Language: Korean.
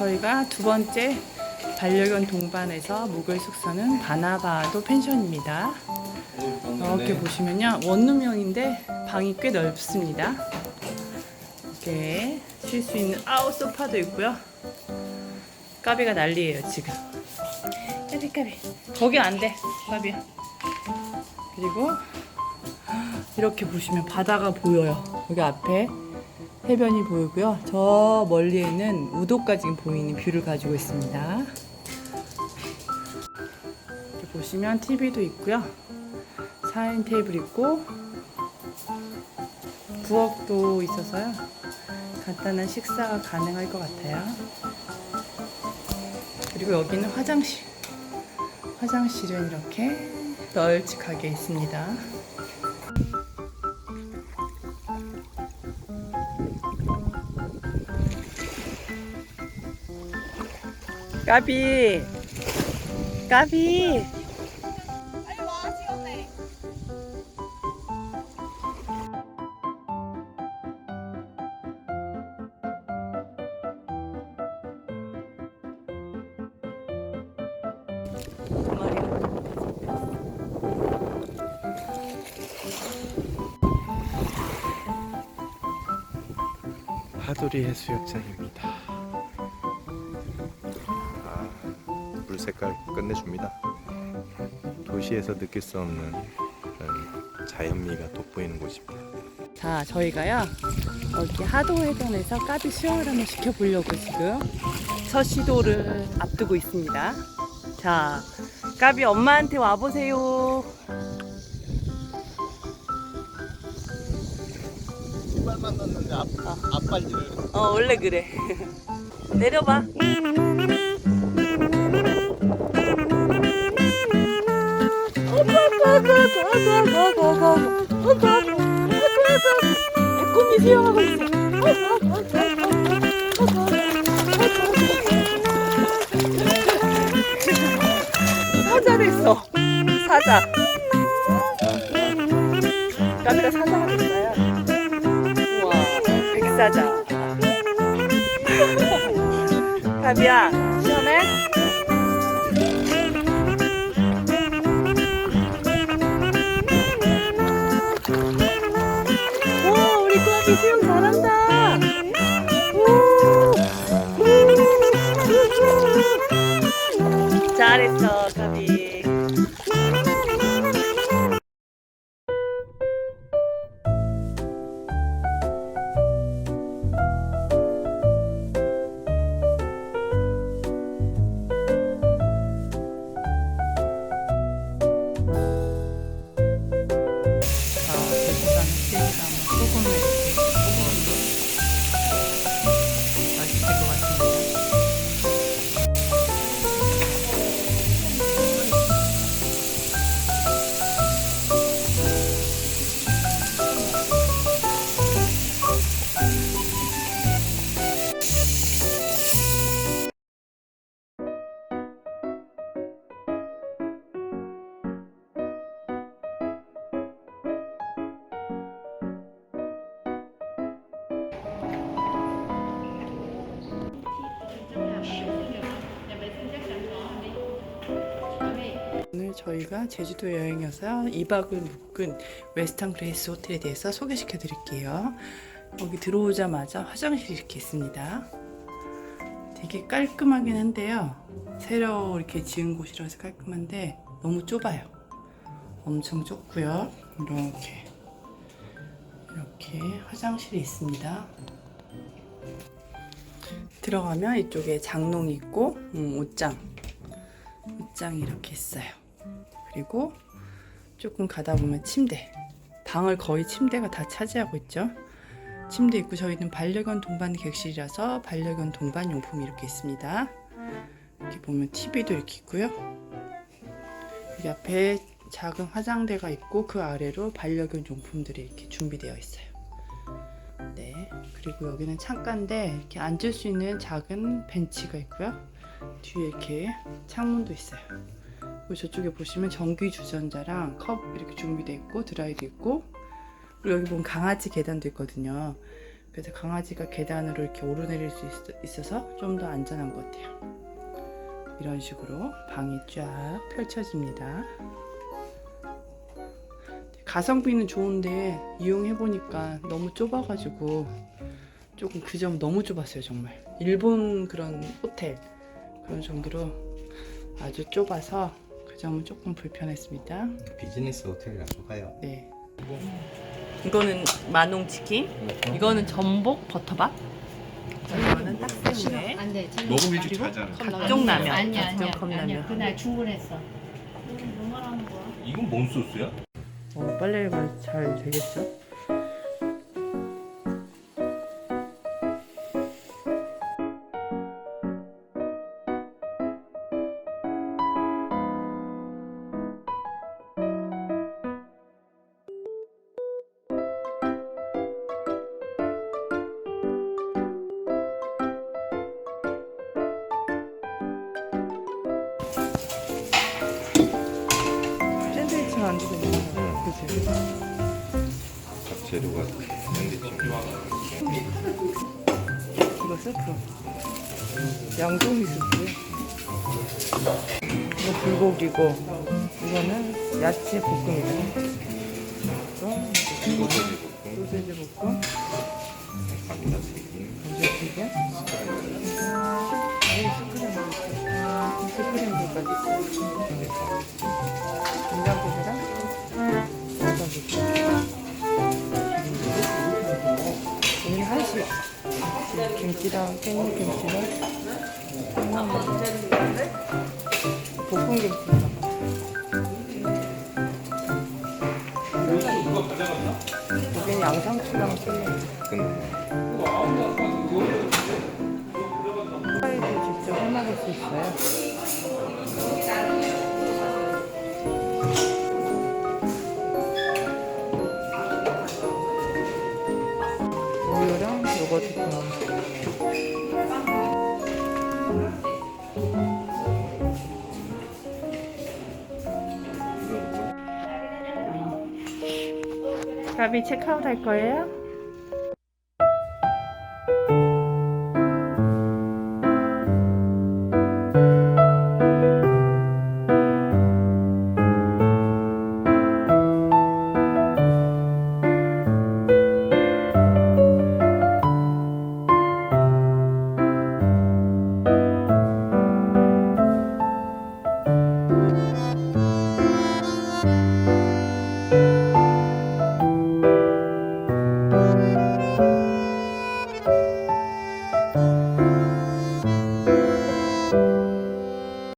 저희가 두 번째 반려견 동반에서 묵을 숙소는 바나바도 펜션입니다. 이렇게 보시면요 원룸형인데 방이 꽤 넓습니다. 이렇게 쉴 수 있는 아우 소파도 있고요. 까비가 난리예요 지금. 까비 까비. 거기 안 돼, 까비야. 그리고 이렇게 보시면 바다가 보여요. 여기 앞에 해변이 보이고요. 저 멀리에는 우도까지 보이는 뷰를 가지고 있습니다. 보시면 TV도 있고요. 4인 테이블 있고 부엌도 있어서요. 간단한 식사가 가능할 것 같아요. 그리고 여기는 화장실. 화장실은 이렇게 널찍하게 있습니다. 까비 까비 빨리 와 찍었네. 하두리 해수욕장입니다. 색깔 끝내줍니다. 도시에서 느낄 수 없는 자연미가 돋보이는 곳입니다. 자 저희가요 여기 하도 해변에서 까비 수영을 한번 시켜보려고 지금 서시도를 앞두고 있습니다 자 까비 엄마한테 와보세요 신발만 넣는데 앞, 앞발질을 어 원래 그래 내려봐 사자 됐어. 사자. 까비가 사자가 됐어요 우와 백사자. 가비야 저희가 제주도 여행에서 2박을 묵은 웨스턴 그레이스 호텔에 대해서 소개시켜 드릴게요. 여기 들어오자마자 화장실이 이렇게 있습니다. 되게 깔끔하긴 한데요. 새로 이렇게 지은 곳이라서 깔끔한데 너무 좁아요. 엄청 좁고요. 이렇게 이렇게 화장실이 있습니다. 들어가면 이쪽에 장롱이 있고 음, 옷장 옷장이 이렇게 있어요. 그리고 조금 가다 보면 침대. 방을 거의 침대가 다 차지하고 있죠. 침대 있고 저희는 반려견 동반 객실이라서 반려견 동반 용품이 이렇게 있습니다. 이렇게 보면 TV도 이렇게 있고요. 여기 앞에 작은 화장대가 있고 그 아래로 반려견 용품들이 이렇게 준비되어 있어요. 네. 그리고 여기는 창가인데 이렇게 앉을 수 있는 작은 벤치가 있고요. 뒤에 이렇게 창문도 있어요. 저쪽에 보시면 전기 주전자랑 컵 이렇게 준비되어 있고 드라이도 있고 그리고 여기 보면 강아지 계단도 있거든요. 그래서 강아지가 계단으로 이렇게 오르내릴 수 있, 있어서 좀 더 안전한 것 같아요. 이런 식으로 방이 쫙 펼쳐집니다. 가성비는 좋은데 이용해 보니까 너무 좁아가지고 조금 그 점 너무 좁았어요 정말. 일본 그런 호텔 그런 정도로 아주 좁아서 그 점은 조금 불편했습니다. 비즈니스 호텔이라고 가요. 네. 이거는 마농 치킨, 이거는 전복 버터밥, 이거는 딱새우회, 안 돼. 지금 먹으면 그리고 자잖아. 각종 라면, 아니야, 각종 아니야, 컵라면. 아니야. 그날 주문했어. 뭐 말하는 거야? 이건 뭔 소스야? 어, 빨래가 잘 되겠죠? 재료가. 이거 스프. 양송이 스프 이거 불고기고 이거는 야채 볶음이다 소세지 볶음, 소세지 볶음 감자 튀김, 감자 튀김 오 스크램블 스크램블까지. 인간고기랑 김치랑 깻잎 김치랑 볶음 김치랑 여기는 양상추랑 샐러드 근데 파이도 직접 해 먹을 수 있어요. 가비 체크아웃 할 거예요?